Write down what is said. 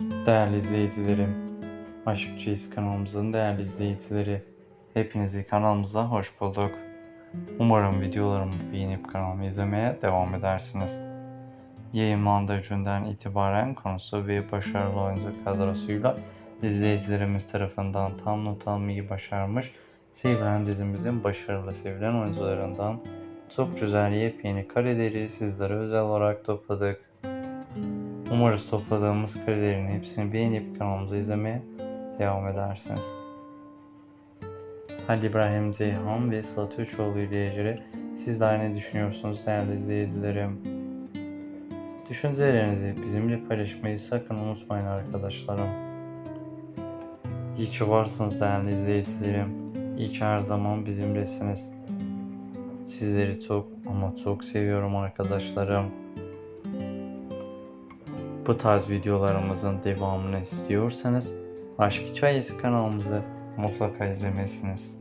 Değerli izleyicilerim, Aşk Çeyiz kanalımızın değerli izleyicileri, hepinizi kanalımıza hoş bulduk. Umarım videolarımı beğenip kanalımı izlemeye devam edersiniz. Yayınlandığı günden itibaren konusu ve başarılı oyuncu kadrosuyla izleyicilerimiz tarafından tam not almayı başarmış sevilen dizimizin başarılı sevilen oyuncularından çok güzel yepyeni kareleri sizlere özel olarak topladık. Umarız topladığımız karelerin hepsini beğenip kanalımızı izlemeye devam edersiniz. Halil İbrahim Ceyhan ve Sıla Üçoğlu ile sizler ne düşünüyorsunuz değerli izleyicilerim? Düşüncelerinizi bizimle paylaşmayı sakın unutmayın arkadaşlarım. İyi ki varsınız değerli izleyicilerim. İyi ki her zaman bizimlesiniz. Sizleri çok ama çok seviyorum arkadaşlarım. Bu tarz videolarımızın devamını istiyorsanız Aşk Hikayesi kanalımızı mutlaka izlemesiniz.